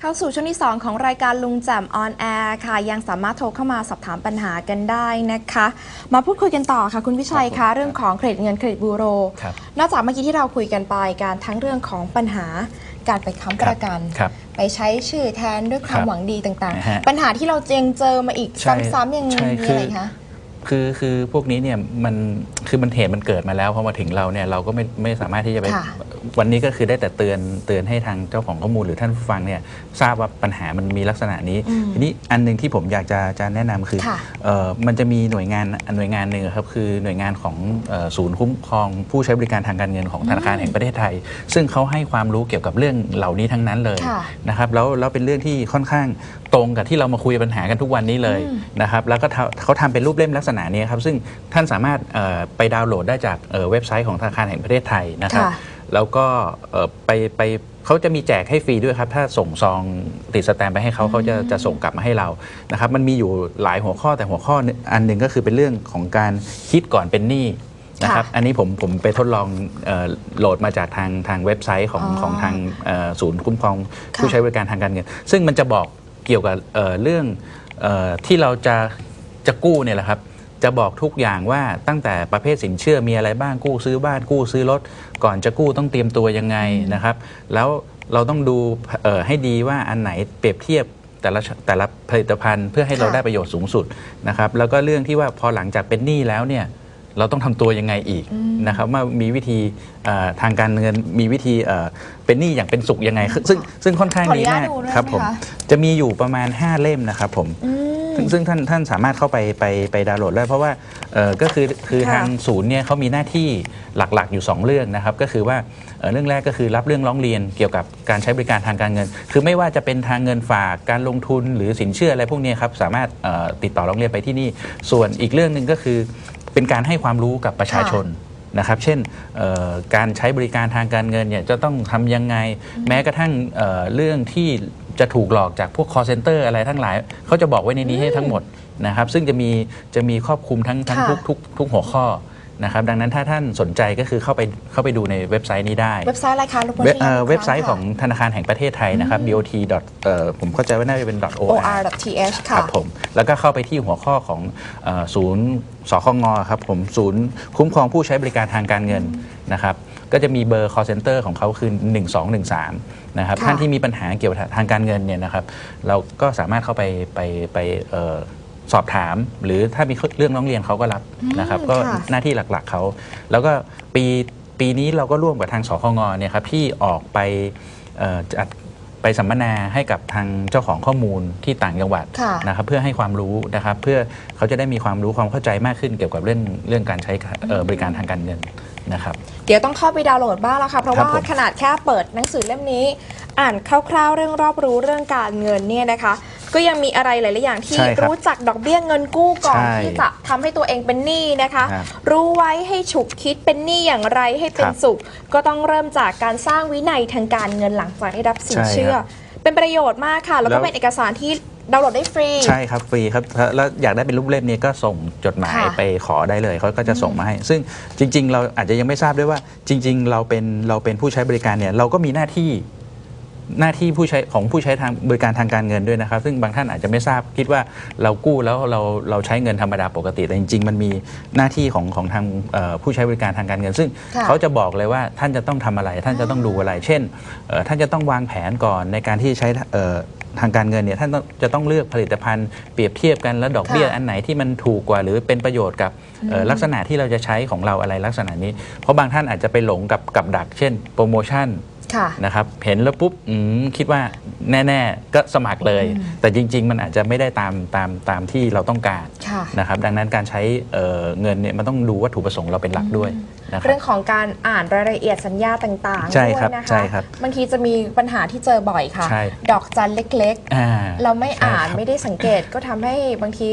เข้าสู่ช่วงที่ 2 ของรายการลุงแจ่มออนแอร์ค่ะ ยังสามารถโทรเข้ามาสอบถามปัญหากันได้นะคะ มาพูดคุยกันต่อค่ะ คุณวิชัยครัคะบผมเรื่องของเครดิตเงินเครดิตบูโรครับนอกจากเมื่อกี้ที่เราคุยกันไปการทั้งเรื่องของปัญหาการไปค้ำประกันครับไปใช้ชื่อแทนด้วยความครับหวังดีต่างนะฮะๆปัญหาที่เรายังเจอมาอีกใช่ซ้ำๆยังมีใช่อะไรคะคือคือพวกนี้เนี่ยมันคือมันเหตุมันเกิดมาแล้วพอมาถึงเราเนี่ยเราก็ไม่ไม่สามารถที่จะไปค่ะ วันนี้ก็คือได้แต่เตือนเตือนให้ทางเจ้าของข้อมูลหรือท่านผู้ฟังเนี่ยทราบว่าปัญหามันมีลักษณะนี้อืมทีนี้อันหนึ่งที่ผมอยากจะจะแนะนำคือค่ะเอ่อมันจะมีหน่วยงานหน่วยงานหนึ่งครับคือหน่วยงานของเอ่อศูนย์คุ้มครองผู้ใช้บริการทางการเงินของธนาคารแห่งประเทศไทย ซึ่งเขาให้ความรู้เกี่ยวกับเรื่องเหล่านี้ทั้งนั้นเลยค่ะนะครับแล้วแล้วเป็นเรื่องที่ค่อนข้างตรงกับที่เรามาคุยปัญหากันทุกวันนี้เลยอืมนะครับแล้วก็ทำเขาทำเป็นรูปเล่มลักษณะนี้ครับซึ่งท่านสามารถเอ่อไปดาวน์โหลดได้จากเอ่อเว็บไซต์ของธนาคารแห่งประเทศไทยนะครับค่ะ แล้วก็เอ่อไปไปเขาจะมีแจกให้ฟรีด้วยครับ ถ้าส่งซองติดสแตมป์ไปให้เขาเขาจะจะส่งกลับมาให้เรานะครับมันมีอยู่หลายหัวข้อแต่หัวข้ออันหนึ่งก็คือเป็นเรื่องของการคิดก่อนเป็นหนี้นะครับค่ะอันนี้ผมผมไปทดลองเออโหลดมาจากทางทางเว็บไซต์ของอ๋อของทางเอ่อศูนย์คุ้มครองค่ะผู้ใช้บริการทางการเงิน ซึ่งมันจะบอกเกี่ยวกับเอ่อเรื่องเออที่เราจะจะกู้เนี่ยแหละครับ จะบอกทุกอย่างว่าตั้งแต่ประเภทสินเชื่อมีอะไรบ้างกู้ซื้อบ้านกู้ซื้อรถ ก่อนจะกู้ต้องเตรียมตัวยังไงนะครับ แล้วเราต้องดูเอ่อให้ดีว่าอันไหนเปรียบเทียบแต่ละแต่ละผลิตภัณฑ์เพื่อให้เราค่ะได้ประโยชน์สูงสุดนะครับแล้วก็เรื่องที่ว่าพอหลังจากเป็นหนี้แล้วเนี่ยเราต้องทำตัวยังไงอีกอืมนะครับว่ามีวิธีเอ่อทางการเงินมีวิธีเอ่อเป็นหนี้อย่างเป็นสุขยังไง ซึ่งซึ่งค่อนข้างขออนุดีญาตมากดูด้วยครับไหมผมคะจะมีอยู่ประมาณ 5 เล่มนะครับผมอืม ซึ่งซึ่งท่านท่านสามารถเข้าไปไปไปดาวน์โหลดได้เพราะว่าเอ่อก็คือคือค่ะทางศูนย์เนี่ยเขามีหน้าที่หลักๆอยู่ 2 เรื่องนะครับ ก็คือว่าเอ่อเรื่องแรกก็คือรับเรื่องร้องเรียนเกี่ยวกับการใช้บริการทางการเงิน คือไม่ว่าจะเป็นทางเงินฝากการลงทุนหรือสินเชื่ออะไรพวกเนี้ยครับสามารถเอ่อติดต่อร้องเรียนไปที่นี่ ส่วนอีกเรื่องหนึ่งก็คือเป็นการให้ความรู้กับประชาชน นะครับ เช่นเอ่อการใช้บริการทางการเงินเนี่ยจะต้องทำยังไง แม้กระทั่งเอ่อเรื่องที่ จะถูกหลอกจากพวก call center อะไรทั้งหลาย เขาจะบอกไว้ในนี้ให้ทั้งหมดนะครับ ซึ่งจะมีจะมีครอบคลุมทั้งทั้งค่ะทุกทุกทุกหัวข้อนะครับ ดังนั้นถ้าท่านสนใจก็คือเข้าไปเข้าไปดูในเว็บไซต์นี้ได้ เว็บไซต์อะไรคะรบกวนเว็บช่วยเอ่อย้ำกครั้เว็บไซต์ค่ะของธนาคารแห่งประเทศไทยนะครับ bot. เอ่อผมเข้าใจว่าน่าจะเป็น .or or.th คค่ะรับผมแล้วก็เข้าไปที่หัวข้อของเออศูนย์สคงครับผมศูนย์คุ้มครองผู้ใช้บริการทางการเงินนะครับ ก็จะมีเบอร์ call center ของเขาคือ 1213 นะครับ ค่ะ ท่านที่มีปัญหาเกี่ยวกับทางการเงินเนี่ยนะครับ เราก็สามารถเข้าไปไปไปเอ่อสอบถาม หรือถ้ามีเรื่องร้องเรียนเขาก็รับนะครับ อืมก็ค่ะ หน้าที่หลักๆเขา แล้วก็ปีปีนี้เราก็ร่วมกับทางสคงเนี่ยครับที่ออกไปเอ่อจัดไปสัมมนาให้กับทางเจ้าของข้อมูลที่ต่างจังหวัด ค่ะ นะครับเพื่อให้ความรู้นะครับเพื่อเขาจะได้มีความรู้ความเข้าใจมากขึ้นเกี่ยวกับเรื่องเรื่องการใช้เอ่อบริการทางการเงิน นะครับ เดี๋ยวต้องเข้าไปดาวน์โหลดบ้างแล้วค่ะ เพราะครับว่าผมขนาดแค่เปิดหนังสือเล่มนี้ อ่านคร่าวๆเรื่องรอบรู้เรื่องการเงินเนี่ยนะคะ ก็ยังมีอะไรหลายๆอย่างที่ใช่ครับรู้จักดอกเบี้ยเงินกู้ก่อนใช่ที่จะทำให้ตัวเองเป็นหนี้นะคะ ครับรู้ไว้ให้ฉุกคิดเป็นหนี้อย่างไรให้เป็นครับสุข ก็ต้องเริ่มจากการสร้างวินัยทางการเงินหลังจากได้รับสินใช่เชื่อครับเป็นประโยชน์มากค่ะ แล้วแล้ก็วเป็นเอกสารที่ ดาวน์โหลดได้ฟรี ใช่ครับฟรีครับถ้าแล้วอยากได้เป็นรูปเล่มนี้ก็ส่งจดหมายค่ะไปขอได้เลยเขาก็จะส่งมาให้ ซึ่งจริง ๆ เราอาจจะยังไม่ทราบด้วยว่า จริง ๆ เราเป็นเราเป็นผู้ใช้บริการเนี่ยเราก็มีหน้าที่ หน้าที่ผู้ใช้ของผู้ใช้ทางบริการทางการเงินด้วยนะครับ ซึ่งบางท่านอาจจะไม่ทราบคิดว่าเรากู้แล้วเราเราใช้เงินธรรมดาปกติ แต่จริงๆ มันมีหน้าที่ของของทางเอ่อผู้ใช้บริการทางการเงิน ซึ่งค่ะเขาจะบอกเลยว่าท่านจะต้องทำอะไร ท่านจะต้องดูอะไร เช่นเอ่อท่านจะต้องวางแผนก่อนในการที่ใช้เอ่อทางการเงินเนี่ยท่านต้องจะต้องเลือกผลิตภัณฑ์เปรียบเทียบกันแล้วดอกเบี้ยค่ะอันไหนที่มันถูกกว่าหรือเป็นประโยชน์กับเอ่อลักษณะที่เราจะใช้ของเราอะไรลักษณะนี้ เพราะบางท่านอาจจะไปหลงกับกับดัก เช่นโปรโมชั่น ค่ะนะครับเห็นแล้วปุ๊บอืมคิดว่าแน่ๆ ก็สมัครเลย แต่จริง ๆ มันอาจจะไม่ได้ตามตามตามที่เราต้องการค่ะ นะครับดังนั้นการใช้เอ่อเงินเนี่ยมันต้องดูวัตถุประสงค์เราเป็นหลักด้วยนะครัเรื่บ องของการอ่านรายละเอียดสัญญาต่างๆใช่ด้วยครับนะคะใช่ครับบางทีจะมีปัญหาที่เจอบ่อยค่ะ ใช่ ดอกจันเล็กอ่ๆเราไม่อ่านใช่ครับไม่ได้สังเกตก็ทำให้บางที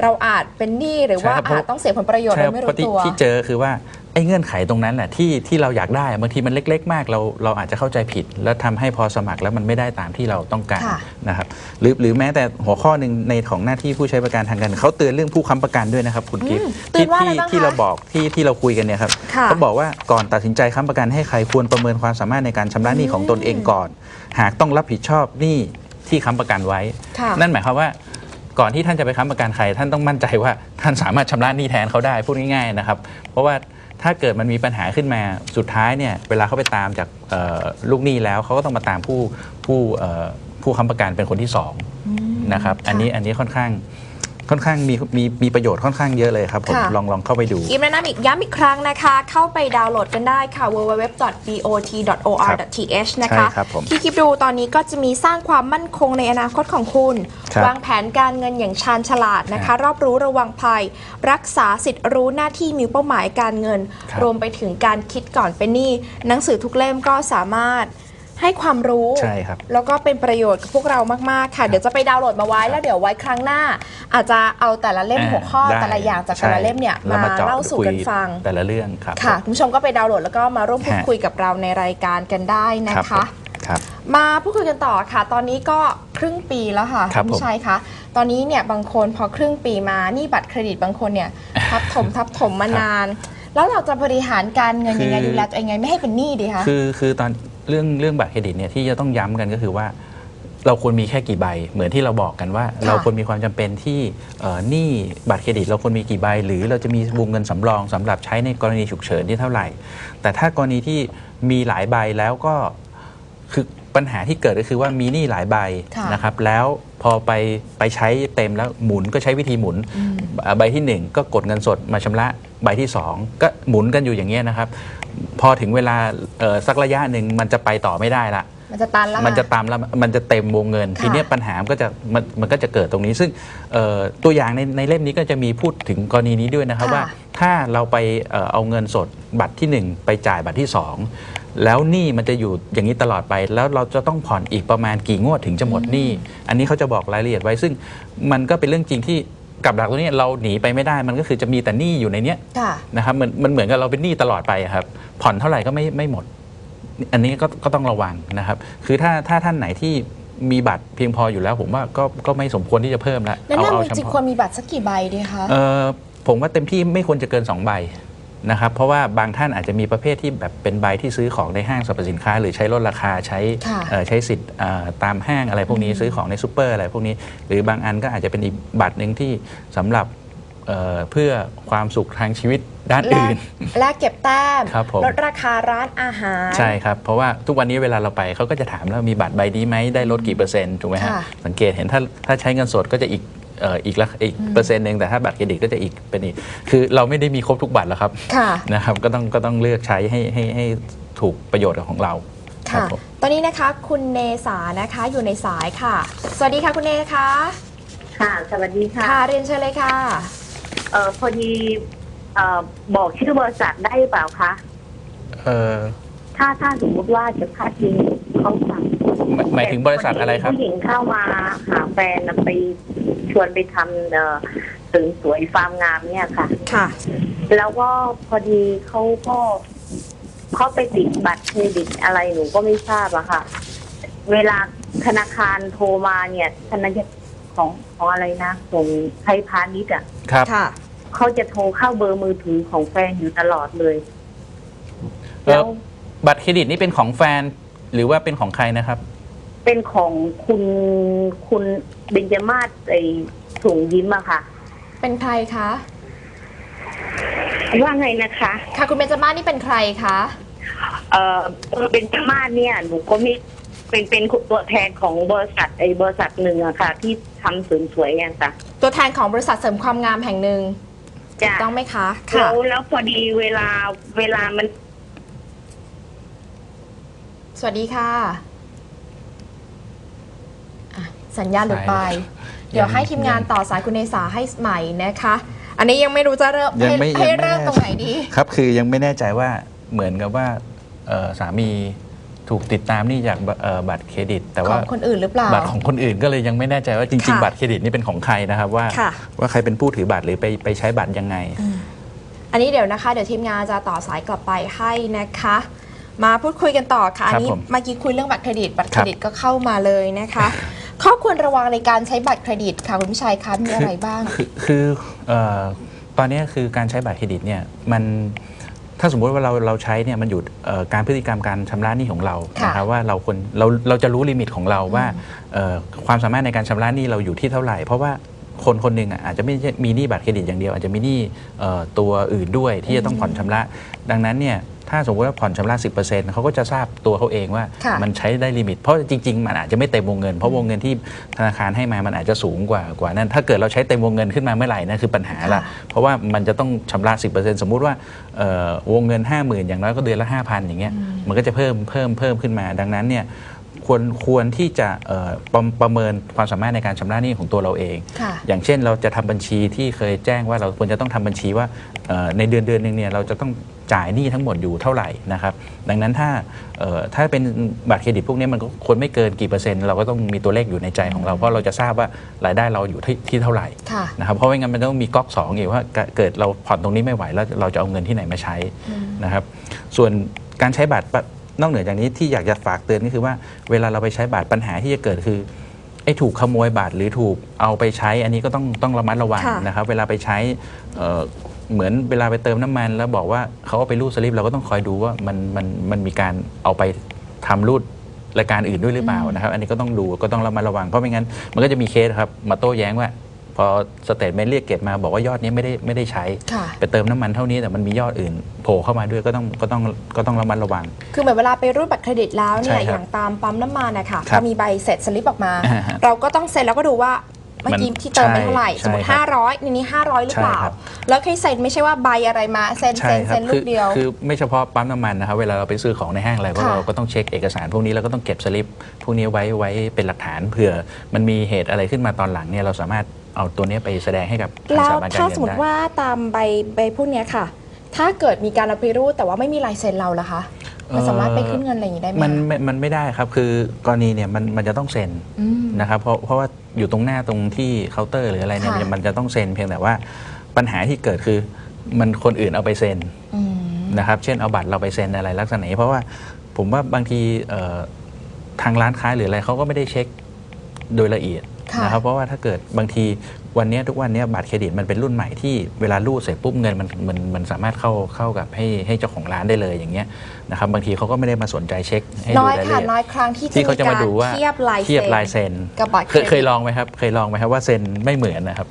เราอาจเป็นหนี้หรือว่าใช่ครับเพอาราะ จต้องเสียผลประโยชน์ใช่โดยไม่เพราะรู้ที่ตัว ที่เจอคือว่า ไอ้เงื่อนไขตรงนั้นแหละที่ที่เราอยากได้บางทีมันเล็ก ๆ มากเราเราอาจจะเข้าใจผิด แล้วทำให้พอสมัครแล้วมันไม่ได้ตามที่เราต้องการค่ะนะครับหรือหรือแม้แต่หัวข้อหนึ่งในของหน้าที่ผู้ใช้บริการทางการเงินเขาเตือนเรื่องผู้ค้ำประกันด้วยนะครับคุณกิฟต์อืมเตือนว่าอะไรที่บ้างคะที่เราบอกที่ที่เราคุยกันเนี่ยครับค่ะเขาบอกว่าก่อนตัดสินใจค้ำประกันให้ใครควรประเมินความสามารถในการชำระหนี้ของตนเองก่อน หากต้องรับผิดชอบหนี้ที่ค้ำประกันไว้ค่ะนั่นหมายความว่าก่อนที่ท่านจะไปค้ำประกันใคร ท่านต้องมั่นใจว่าท่านสามารถชำระหนี้แทนเขาได้พูดง่ายๆนะครับ เพราะว่า ถ้าเกิดมันมีปัญหาขึ้นมาสุดท้ายเนี่ยเวลาเขาไปตามจากเอ่อลูกหนี้แล้วเขาก็ต้องมาตามผู้ผู้เอ่อผู้ค้ำประกันเป็นคนที่สองอืมนะครับค่ะอันนี้อันนี้ค่อนข้าง ค่อนข้างมีมีมีประโยชน์ค่อนข้างเยอะเลยครับผมค่ะ ลองลองเข้าไปดู อีกแนะนำอีกย้ำอีกครั้งนะคะ เข้าไปดาวน์โหลดกันได้ค่ะ www.bot.or.th นะคะใช่ครับผมที่คลิปดูตอนนี้ก็จะมีสร้างความมั่นคงในอนาคตของคุณ ครับวางแผนการเงินอย่างชาญฉลาดนะครัคะ บรอบรู้ระวังภัย รักษาสิทธิ์รู้หน้าที่มีเป้าหมายการเงิน ครับ รวมไปถึงการคิดก่อนเป็นหนี้หนังสือทุกเล่มก็สามารถ ให้ความรู้ใช่ครับแล้วก็เป็นประโยชน์กับพวกเรามาก ๆ ค่ะ เดี๋ยวจะไปดาวน์โหลดมาไว้แล้วเดี๋ยวไว้ครั้งหน้า อาจจะเอาแต่ละเล่มอ่าหัวข้อได้แต่ละอย่างจากแต่ละเล่มเนี่ยใช่แล้วมาจาะเล่าสู่กันคุย ฟัง แต่ละเรื่องครับค่ะคุณผู้ชมก็ไปดาวน์โหลดแล้วก็มาร่วมพูดฮะคุยกับเราในรายการกันได้นะรับคะผมครับ มาพูดคุยกันต่อค่ะ ตอนนี้ก็ครึ่งปีแล้วค่ะครับณผมผู้ชายคะตอนนี้เนี่ยบางคนพอครึ่งปีมานี่บัตรเครดิตบางคนเนี่ยทับถมทับถมมานาน แล้วเราจะบริหารการเงินยังไงคือดูแลตัวเองไงไม่ให้เป็นหนี้ดีคะ คือคือตอน เรื่องเรื่องบัตรเครดิตเนี่ยที่จะต้องย้ำกันก็คือว่า เราควรมีแค่กี่ใบ เหมือนที่เราบอกกันว่า เราควรมีความจำเป็นที่เอ่อหนี้บัตรเครดิต เราควรมีกี่ใบ หรือเราจะมีวงเงินสำรองสำหรับใช้ในกรณีฉุกเฉินที่เท่าไหร่ แต่ถ้ากรณีที่มีหลายใบแล้วก็คือปัญหาที่เกิดก็คือว่ามีหนี้หลายใบค่ะ นะครับแล้วพอไปไปใช้เต็มแล้วหมุนก็ใช้วิธีหมุน อืม อ่าใบที่ 1 ก็กดเงินสดมาชำระ ใบที่ 2 ก็หมุนกันอยู่อย่างเงี้ยนะครับ พอถึงเวลาเอ่อสักระยะหนึ่งมันจะไปต่อไม่ได้ละมันจะตันแล้วมันจะตามแล้วมันจะเต็มวงเงินค่ะทีเนี้ยปัญหามันก็จะมันมันก็จะเกิดตรงนี้ ซึ่งเอ่อตัวอย่างในในเล่มนี้ก็จะมีพูดถึงกรณีนี้ด้วยนะครับค่ะว่าถ้าเราไปเอ่อเอาเงินสดบัตรทีหนึ่1 ไปจ่ายบัตรที่ 2 แล้วหนี้มันจะอยู่อย่างนี้ตลอดไป แล้วเราจะต้องผ่อนอีกประมาณกี่งวดถึงจะหมดหนี้ อันนี้เขาจะบอกรายละเอียดไว้ซึ่งมันก็เป็นเรื่องจริงที่ กับดักตัวนี้เราหนีไปไม่ได้มันก็คือจะมีแต่หนี้อยู่ในเนี้ยค่ะ นะครับมันมันเหมือนกับเราเป็นหนี้ตลอดไปอะครับผ่อนเท่าไหร่ก็ไม่ไม่หมด อันนี้ก็ก็ต้องระวังนะครับ คือถ้าถ้าท่านไหนที่มีบัตรเพียงพออยู่แล้ว ผมว่าก็ก็ไม่สมควรที่จะเพิ่มละแนะเอาเอานำจเฉริงๆควพาะรมีบัตรสักกี่ใบดีคะ เออผมว่าเต็มที่ไม่ควรจะเกิน2ใบ นะครับเพราะว่าบางท่านอาจจะมีประเภทที่แบบเป็นใบที่ซื้อของในห้างสรรพสินค้า หรือใช้ลดราคาใช้ค่ะเอ่อใช้สิทธิ์เอ่อตามห้างอะไรพวกนี้ซื้อของในซูเปอร์อะไรพวกนี้ หรือบางอันก็อาจจะเป็นอีกบัตรหนึ่งที่สำหรับเอ่อเพื่อความสุขทางชีวิตด้านแลอื่กนแลกเก็บแต้มครับผมลดราคาร้านอาหาร ใช่ครับ เพราะว่าทุกวันนี้เวลาเราไปเขาก็จะถามแล้วมีบัตรใบนี้ไหมได้ลดกี่เปอร์เซ็นต์ถูกไหมฮะค่ะสังเกตเห็นถ้าถ้าใช้เงินสดก็จะอีกเอ่ออีกละอีกเปอร์เซ็นต์หนึ่งแต่ถ้าบัตรเครดิตก็จะอีกเป็นอีกคือเราไม่ได้มีครบทุกบัตรแล้วครับค่ะนะครับก็ต้องก็ต้องเลือกใช้ให้ให้ให้ถูกประโยชน์กับของเราครัค่ะบผมตอนนี้นะคะคุณเนสานะคะอยู่ในสายค่ะ สวัสดีค่ะคุณเนคะค่ะ สวัสดีค่ะค่ะเรียนเชิญเลยค่ะเอ่อพอดีเอ่อบอกชื่อบริษัทได้หรือเปล่าคะเอ่อถ้าถ้าสมมติว่าจะพาดพิงเขาสั่ง หมายหมายถึงบริษัทอะไรครับ ผู้หญิงเข้ามาหาแฟนน่ะไปชวนไปทำเอ่อเสริมสวยฟาร์มงามเนี่ยค่ะ ค่ะ แล้วก็พอดีเขาก็เขาไปติดบัตรเครดิตอะไรหนูก็ไม่ทราบอะค่ะ เวลาธนาคารโทรมาเนี่ยธนาคารของของอะไรนะของไทยพาณิชย์อะครับ ค่ะ เขาจะโทรเข้าเบอร์มือถือของแฟนอยู่ตลอดเลย เอ่อ แล้วบัตรเครดิตนี่เป็นของแฟน หรือว่าเป็นของใครนะครับ เป็นของคุณคุณเบญจมาศไอถุงยิ้มอะค่ะ เป็นใครคะ ว่าไงนะคะ ค่ะคุณเบนจาม่านี่เป็นใครคะ เออเบญจมาศเนี่ยหนูก็มีเป็นเป็นตัวแทนของบริษัทไอบริษัทหนึ่งอะค่ะ ที่ทำเสริมสวยอะค่ะ ตัวแทนของบริษัทเสริมความงามแห่งหนึ่งถูจ้ะกต้องไหมคะแล้ค่ะวแล้วพอดีเวลาเวลามัน สวัสดีค่ะอะ สัญญาณหลุดไปสายเดี๋ยวให้ทีมงานต่อสายคุณเนสาให้ใหม่นะคะ อันนี้ยังไม่รู้จะเริ่มยังให้ไม่ให้ยังไม่เริ่มแน่ตรงไหนดี ครับคือยังไม่แน่ใจว่าเหมือนกับว่าเอ่อสามีถูกติดตามหนี่จากบเอ่อบัตรเครดิต แต่ขว่าองคนอื่นหรือเปล่าบัตรของคนอื่นก็เลยยังไม่แน่ใจว่าจริงค่ะๆบัตรเครดิตนี่เป็นของใครนะครับว่าค่ะว่าใครเป็นผู้ถือบัตรหรือไปไปใช้บัตรยังไง อันนี้เดี๋ยวนะคะ เดี๋ยวทีมงานจะต่อสายกลับไปให้นะคะมาพูดคุยกันต่อค่ะ อันนี้ผมเมื่อกี้คุยเรื่องบัตรเครดิต บัตรเคครัรบดิตก็เข้ามาเลยนะคะ ข้อควรระวังในการใช้บัตรเครดิตค่ะคุณผู้ชายคะมีอะไรบ้าง คือคือเอ่อตอนนี้คือการใช้บัตรเครดิตเนี่ยมันถถ้าสมมุติว่าเราเราใช้เนี่ยมันอยู่เอ่อการพฤติกรรมการชำระหนี้ของเราค่ะนะครับว่าเราควรเราเราจะรู้ลิมิตของเราว่าเอ่อความสามารถในการชำระหนี้เราอยู่ที่เท่าไหร่ เพราะว่าคนคนหนึ่งอะอาจจะไม่ใช่มีหนี้บัตรเครดิตอย่างเดียว อาจจะมีหนี้เอ่อตัวอื่นด้วยที่จะต้องผ่อนชำระ ดังนั้นเนี่ย ถ้าสมมติว่าผ่อนชำระ 10%เขาก็จะทราบตัวเขาเองว่าค่ะ มันใช้ได้ลิมิต เพราะจริง ๆ มันอาจจะไม่เต็มวงเงิน เพราะวงเงินที่ธนาคารให้มามันอาจจะสูงกว่ากว่านั้นถ้าเกิดเราใช้เต็มวงเงินขึ้นมาเมื่อไหร่นั่นคือปัญหาละค่ะเพราะว่ามันจะต้องชำระ 10%สมมุติว่าเอ่อวงเงิน 50,000 อย่างน้อยก็เดือนละ 5,000 อย่างเงี้ยมันก็จะเพิ่มเพิ่มเพิ่มขึ้นมา ดังนั้นเนี่ย ควรควรที่จะเอ่อประประเมินความสามารถในการชำระหนี้ของตัวเราเอง ค่ะ อย่างเช่นเราจะทำบัญชีที่เคยแจ้งว่าเราควรจะต้องทำบัญชีว่าเอ่อในเดือนเดือนหนึ่งเนี่ยเราจะต้องจ่ายหนี้ทั้งหมดอยู่เท่าไหร่นะครับดังนั้นถ้าเอ่อถ้าเป็นบัตรเครดิตพวกนี้มันก็ควรไม่เกินกี่เปอร์เซ็นต์เราก็ต้องมีตัวเลขอยู่ในใจของเราเพราะเราจะทราบว่ารายได้เราอยู่ที่ที่เท่าไหร่ค่ะ นะครับเพราะไม่งั้นมันต้องมีก๊อกสองอีกว่าเกิดเกิดเราผ่อนตรงนี้ไม่ไหวแล้วเราจะเอาเงินที่ไหนมาใช้นะครับส่วนการใช้บัตรปะ นอกเหนือจากนี้ที่อยากจะฝากเตือนก็คือว่าเวลาเราไปใช้บัตรปัญหาที่จะเกิดคือไอ้ถูกขโมยบัตรหรือถูกเอาไปใช้ อันนี้ก็ต้องต้องระมัดระวังค่ะนะครับเวลาไปใช้เอ่อเหมือนเวลาไปเติมน้ำมัน แล้วบอกว่าเขาเอาไปรูดสลิปเราก็ต้องคอยดูว่ามันมันมันมีการเอาไปทำรูดรายการอื่นด้วยหรือเปล่านะครับ อันนี้ก็ต้องดูก็ต้องระมัดระวังเพราะไม่งั้นมันก็จะมีเคสครับมาโต้แย้งว่า พอสเตทเมนต์เรียกเก็บมาบอกว่ายอดนี้ไม่ได้ไม่ได้ใช้ค่ะไปเติมน้ำมันเท่านี้แต่มันมียอดอื่นโผล่เข้ามาด้วยก็ต้องก็ต้องก็ต้องระมัดระวัง คือเหมือนเวลาไปรูดบัตรเครดิตแล้วเนี่ใช่ยครับอย่างตามปั๊มน้ำมันนะคะครัพบอมีใบเสร็จสลิปออกมาอ่าฮะเราก็ต้องเซ็นแล้วก็ดูว่า เมื่อกี้มันที่เติมไปเท่าไหร่ใช่สมมติใช่ครับ500ในนี้500หรือเปล่าใช่ครับแล้วแค่เซ็นไม่ใช่ว่าใบอะไรมาเซ็นใช่เซ็นครัเซ็นลูคืกเดียว คือไม่เฉพาะปั๊มน้ำมันนะครับเวลาเราไปซื้อของในห้างอะไรก็ค่ะเราก็ต้องเช็คเอกสารพวกนี้แล้วก็ต้องเก็บสลิปพวกนี้ไว้ไว้เป็นหลักฐานเผื่อมันมีเหตุอะไรขึ้นมาตอนหลังเนี่ยเราสามารถเอาตัวนี้ไปแสดงให้กับทางแล้วสถาบันการถ้าเงิสนมมติได้ว่าตามใบใบพวกเนี้ยค่ะ ถ้าเกิดมีการเอาไปรูดแต่ว่าไม่มีลายเซ็นเราล่ะคะ มันสามารถไปขึ้นเงินอะไรอย่างนี้ได้ไหมมันคะไม่มันไม่ได้ครับคือกรณีเนี่ยมันมันจะต้องเซ็นอืมนะครับเพราะเพราะว่าอยู่ตรงหน้าตรงที่เคาน์เตอร์หรืออะไรเนี่ยค่ะมันจะต้องเซ็นเพียงแต่ว่าปัญหาที่เกิดคือมันคนอื่นเอาไปเซ็นอืมนะครับเช่นเอาบัตรเราไปเซ็นอะไรลักษณะนี้ เพราะว่าผมว่าบางทีเอ่อทางร้านค้าหรืออะไรเขาก็ไม่ได้เช็คโดยละเอียดค่ะนะครับเพราะว่าถ้าเกิดบางที วันเนี้ยทุกวันเนี้ยบัตรเครดิตมันเป็นรุ่นใหม่ที่เวลารูดเสร็จปุ๊บเงินมันมันมันสามารถเข้าเข้ากับให้ให้เจ้าของร้านได้เลยอย่างเงี้ยนะครับบางทีเขาก็ไม่ได้มาสนใจเช็คให้ดูน้อยรายละค่ะเอียดน้อยครั้งที่ที่เขาจะกมาดูว่าเทียบลายเทียบเซ็นลายเซ็นกับบัตรเคยเคยลองไหมครับเคยลองไหมครับว่าเซ็นไม่เหมือนนะครับ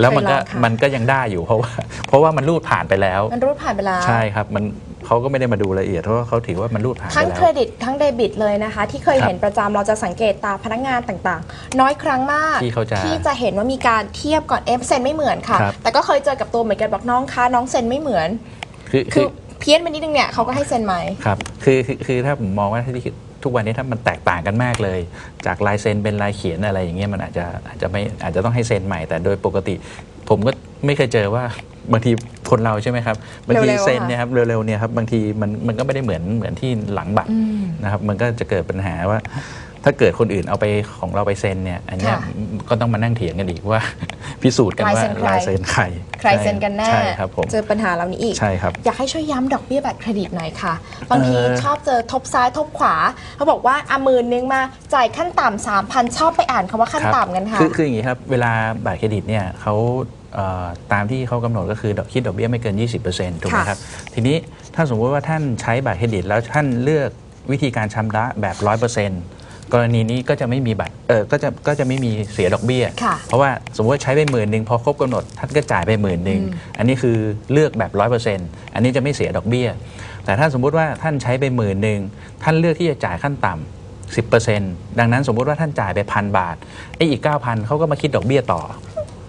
แล้วมันก็เคยลองค่ะ มันก็ยังได้อยู่เพราะว่า เพราะว่ามันรูดผ่านไปแล้ว มันรูดผ่านไปแล้ว ใช่ครับ มัน เขาก็ไม่ได้มาดูรายละเอียดเพราะว่าเขาถือว่ามันรูดผ่านไปทั้งแล้ว เครดิตทั้งเดบิตเลยนะคะ ที่เคยครับเห็นประจำเราจะสังเกตตามพนักงานต่างๆ น้อยครั้งมากที่เขาจะจะเห็นว่ามีการเทียบก่อนเอฟเซ็นไม่เหมือนค่ะ ครับ แต่ก็เคยเจอกับตัวเหมือนกันบอกน้องคะน้องเซ็นไม่เหมือน คือคืคืออเพี้ยนไปนิดนึงเนี่ยเขาก็ให้เซ็นใหม่ ครับคือคือคือถ้าผมมองว่าที่ทุกวันนี้ถ้ามันแตกต่างกันมากเลย จากลายเซ็นเป็นลายเขียนอะไรอย่างเงี้ยมันอาจจะอาจจะไม่อาจจะต้องให้เซ็นใหม่แต่โดยปกติ ผมก็ไม่เคยเจอว่าบางทีคนเราใช่ไหมครับบางทีเร็วๆเซ็นค่ะเนี่ยครับเร็วๆเนี่ยครับบางทีมันมันก็ไม่ได้เหมือนเหมือนที่หลังบัตรอืมนะครับมันก็จะเกิดปัญหาว่า ถ้าเกิดคนอื่นเอาไปของเราไปเซ็นเนี่ยอันเนี้ยค่ะก็ต้องมานั่งเถียงกันอีกว่า พิสูจน์กันว่าลายเซ็นใครลายเซ็นใครใครเซ็นกันแน่ ใช่ครับผมเจอปัญหาเหล่านี้อีก ใช่ครับ อยากให้ช่วยย้ำดอกเบี้ยบัตรเครดิตหน่อยค่ะ บางทีเอ่อ ชอบเจอทบซ้ายทบขวา เขาบอกว่าอามือนึงมาจ่ายขั้นต่ำสามพันชอบไปอ่านคำว่าขั้นครับต่ำกันค่ะ คือคืออย่างนี้ครับ เวลาบัตรเครดิตเนี่ยเขาเอ่อตามที่เขากำหนดก็คือดอกคิดดอกเบี้ยไม่เกิน 20%ถูกไหมค่ะครับ ทีนี้ถ้าสมมติว่าท่านใช้บัตรเครดิตแล้วท่านเลือกวิธีการชำระแบบ 100% กรณีนี้ก็จะไม่มีบัตรเออก็จะก็จะไม่มีเสียดอกเบี้ย ค่ะเพราะว่าสมมติว่าใช้ไปหมื่นหนึ่งพอครบกำหนดท่านก็จ่ายไปหมื่นหนึ่งอืมอันนี้คือเลือกแบบ100%อันนี้จะไม่เสียดอกเบี้ย แต่ถ้าสมมุติว่าท่านใช้ไปหมื่นหนึ่งท่านเลือกที่จะจ่ายขั้นต่ำ10%ดังนั้นสมมุติว่าท่านจ่ายไปพันบาทไอ้อีก 9,000เขาก็มาคิดดอกเบี้ยต่อ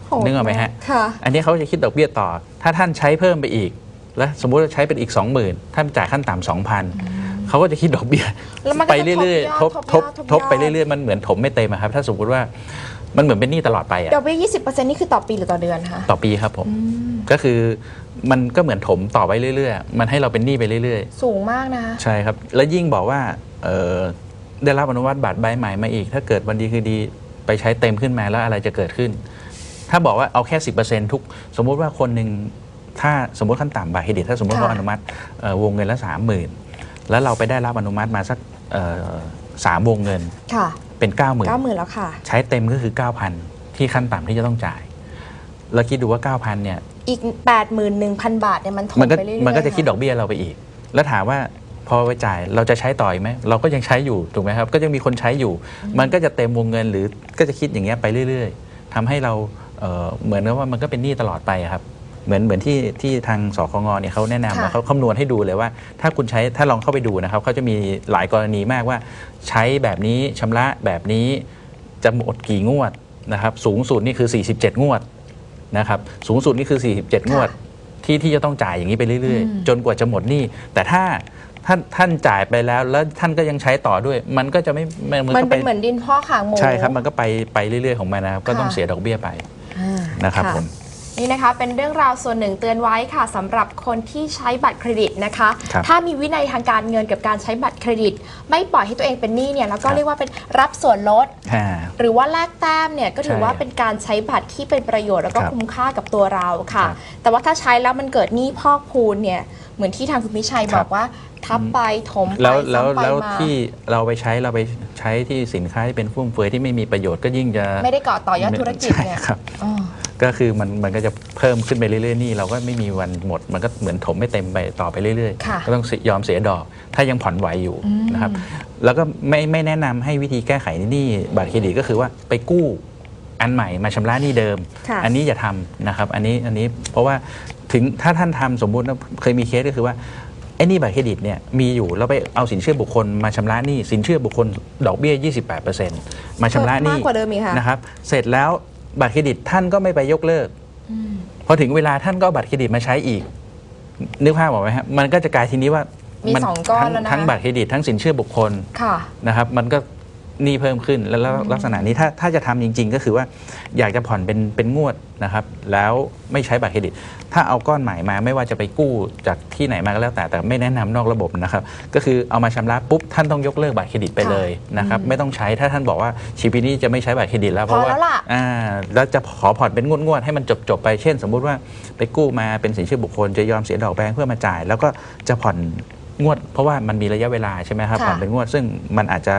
โหดนึกออกไหมฮะ ค่ะ อันนี้เขาจะคิดดอกเบี้ยต่อ ถ้าท่านใช้เพิ่มไปอีก แล้วสมมุติว่าใช้เป็นอีก 20,000ท่านจ่ายขั้นต่ำ2,000 เขาก็จะคิดดอกเบี้ยแล้วมันก็ไปจะเรื่อยๆททบบยทอดบทบยอดทบไปเรื่อยๆมันเหมือนถมไม่เต็มอะครับ ถ้าสมมติว่ามันเหมือนเป็นหนี้ตลอดไปอะดอกเบี้ย20%นี่คือต่อปีหรือต่อเดือนคะต่อปีครับผม ก็คือมันก็เหมือนถมต่อไปเรื่อยๆ มันให้เราเป็นหนี้ไปเรื่อยสูงมากนะคะ ๆ ใช่ครับ แล้วยิ่งบอกว่าเอ่อได้รับอนุมัติบัตรใบใหม่มาอีก ถ้าเกิดวันดีคือดีไปใช้เต็มขึ้นมาแล้วอะไรจะเกิดขึ้น ถ้าบอกว่าเอาแค่ 10%ทุก สมมุติว่าคนหนึ่งถ้าสมมติขั้นต่ำบัตรเครดิตถ้าสมมติค่ะเขาอนุมัติเอ่อวงเงินละสามหมื่น แล้วเราไปได้รับอนุมัติมาสักเอ่อสามวงเงินค่ะเป็น 9 0,000เก้าหมื่นแล้วค่ะ ใช้เต็มก็คือ 9,000 ที่ขั้นต่ำที่จะต้องจ่าย แล้วคิดดูว่า 9,000เนี่ยอีก 81,000 บาทเนี่ยมันถม1,000บาทเนี่ยมันถมมันก็ไปเรื่อยๆมันก็จะคิดดอกค่เบี้ยเราไปอีก แล้วถามว่าพอไปจ่ายเราจะใช้ต่ออีกไหมเราก็ยังใช้อยู่ถูกไหมครับ ก็ยังมีคนใช้อยู่ มันก็จะเต็มวงเงินหรือก็จะคิดอย่างเงี้ยไปเรื่อย ๆทำให้เราเอ่อเหมือนกับว่ามันก็เป็นหนี้ตลอดไปอะครับ เหมือนเหมือนที่ที่ทางสคงเนี่ยเขาแนะนำค่ะแล้วเขาคำนวณให้ดูเลยว่า ถ้าคุณใช้ถ้าลองเข้าไปดูนะครับเขาจะมีหลายกรณีมากว่า ใช้แบบนี้ชำระแบบนี้จะหมดกี่งวดนะครับ สูงสุดนี่คือ 47 งวดนะครับ สูงสุดนี่คือ 47 งวด ที่ที่จะต้องจ่ายอย่างนี้ไปเรื่อย อืม ๆ จนกว่าจะหมดหนี้แต่ถ้าท่านท่านจ่ายไปแล้วแล้วท่านก็ยังใช้ต่อด้วย มันก็จะไม่มันมันก็เป็นเหมือนดินพ่อขางหมู ใช่ครับมันก็ไปไปเรื่อย ๆ ของมันนะครับก็ต้องค่ะ เสียดอกเบี้ยไปอ่านะครับะผม นี่นะคะเป็นเรื่องราวส่วนหนึ่งเตือนไว้ค่ะสำหรับคนที่ใช้บัตรเครดิตนะคะ ครับถ้ามีวินัยทางการเงินกับการใช้บัตรเครดิต ไม่ปล่อยให้ตัวเองเป็นหนี้เนี่ยแล้วก็ครับ เรียกว่าเป็นรับส่วนลด อ่า หรือว่าแลกแต้มเนี่ยก็ถือใช่ว่าเป็นการใช้บัตรที่เป็นประโยชน์แล้วก็ครับคุ้มค่ากับตัวเราค่ะ ครับแต่ว่าถ้าใช้แล้วมันเกิดหนี้พอกพูนเนี่ยเหมือนที่ทางคุณมิชัยครับบอกว่าทับไปถมไปแล้วแล้วซ้ำไปแล้วมาที่เราไปใช้เราไปใช้ที่สินค้าที่เป็นฟุ่มเฟือยที่ไม่มีประโยชน์ก็ยิ่งจะไม่ได้ก่อต่อยอดธุรกิจเนี่ยใช่ครับ อ๋อ ก็คือมันมันก็จะเพิ่มขึ้นไปเรื่อยๆนี่เราก็ไม่มีวันหมด มันก็เหมือนถมไม่เต็มไปต่อไปเรื่อยค่ะๆ ก็ต้องยอมเสียดอก ถ้ายังผ่อนไหวอยู่อืม นะครับ แล้วก็ไม่ไม่แนะนำให้วิธีแก้ไขหนี้บัตรเครดิตก็คือว่าไปกู้อันใหม่มาชำระหนี้เดิม ค่ะอันนี้อย่าทำนะครับ อันนี้อันนี้เพราะว่าถึงถ้าท่านทำสมมุตินะเคยมีเคสก็คือว่าไอ้หนี่บัตรเครดิตเนี่ยมีอยู่แล้วไปเอาสินเชื่อบุคคลมาชำระหนี้สินเชื่อบุคคลดอกเบี้ย 28%มาชำระหนี้มากกว่าเดิมอีกค่ะ นะครับเสร็จแล้ว บัตรเครดิตท่านก็ไม่ไปยกเลิกอืมพอถึงเวลาท่านก็เอาบัตรเครดิตมาใช้อีก นึกภาพออกไหมครับมันก็จะกลายทีนี้ว่ามีมัสองก้อนทั้งแล้วนะทั้งบัตรเครดิตทั้งสินเชื่อบุคคลค่ะนะครับ มันก็ห นี้เพิ่มขึ้นแล้วแล้วลักษณะนี้ถ้าถ้าจะทำจริง ๆ ก็คือว่าอยากจะผ่อนเป็นเป็นงวดนะครับ แล้วไม่ใช้บัตรเครดิต ถ้าเอาก้อนใหม่มาไม่ว่าจะไปกู้จากที่ไหนมาก็แล้วแต่แต่ไม่แนะนำนอกระบบนะครับ ก็คือเอามาชำระปุ๊บท่านต้องยกเลิกบัตรเครดิตไปเลยนะครับอืมไม่ต้องใช้ถ้าท่านบอกว่าชีวิตนี้จะไม่ใช้บัตรเครดิตแล้วเพพอราะว่าแล้วล่ะอ่าแล้วจะขอผ่อนเป็นงวดๆให้มันจบๆไปเช่น สมมุติว่าไปกู้มาเป็นสินเชื่อบุคคลจะยอมเสียดอกแบงค์เพื่อมาจ่าย แล้วก็จะผ่อน งวด เพราะว่ามันมีระยะเวลาใช่ไหมครับค่ะผ่อนเป็นงวด ซึ่งมันอาจจะ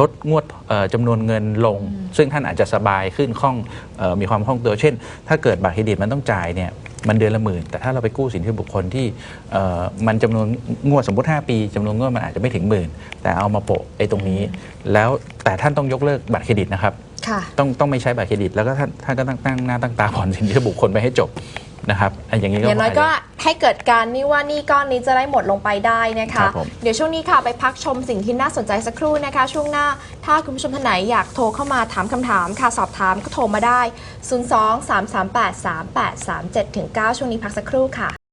ลดงวดเอ่อจำนวนเงินลง ซึ่งท่านอาจจะสบายขึ้นคล่องเออมีความคล่องตัว เช่น ถ้าเกิดบัตรเครดิตมันต้องจ่ายเนี่ยมันเดือนละหมื่น แต่ถ้าเราไปกู้สินเชื่อบุคคลที่เอ่อมันจำนวนงวดสมมติ 5 ปีจำนวนงวดมันอาจจะไม่ถึงหมื่น แต่เอามาโปะไอ้ตรงนี้ แล้วแต่ท่านต้องยกเลิกบัตรเครดิตนะครับ ค่ะ ต้องต้องไม่ใช้บัตรเครดิต แล้วก็ท่านท่านก็ตั้งตั้งหน้าตั้งตาผ่อนสินเชื่อบุคคลไปให้จบ นะครับอันอย่างนี้อก็ย่างน้อยไหวก็แล้วให้เกิดการนี่ว่านี่ก้อนนี้จะได้หมดลงไปได้นะครัคะบผมเดี๋ยวช่วงนี้ค่ะไปพักชมสิ่งที่น่าสนใจสักครู่นะคะ ช่วงหน้าถ้าคุณผู้ชมท่านไหนอยากโทรเข้ามาถามคำถามค่ะสอบถามก็โทรมาได้ 02 338 3837ถึง9ช่วงนี้พักสักครู่ค่ะ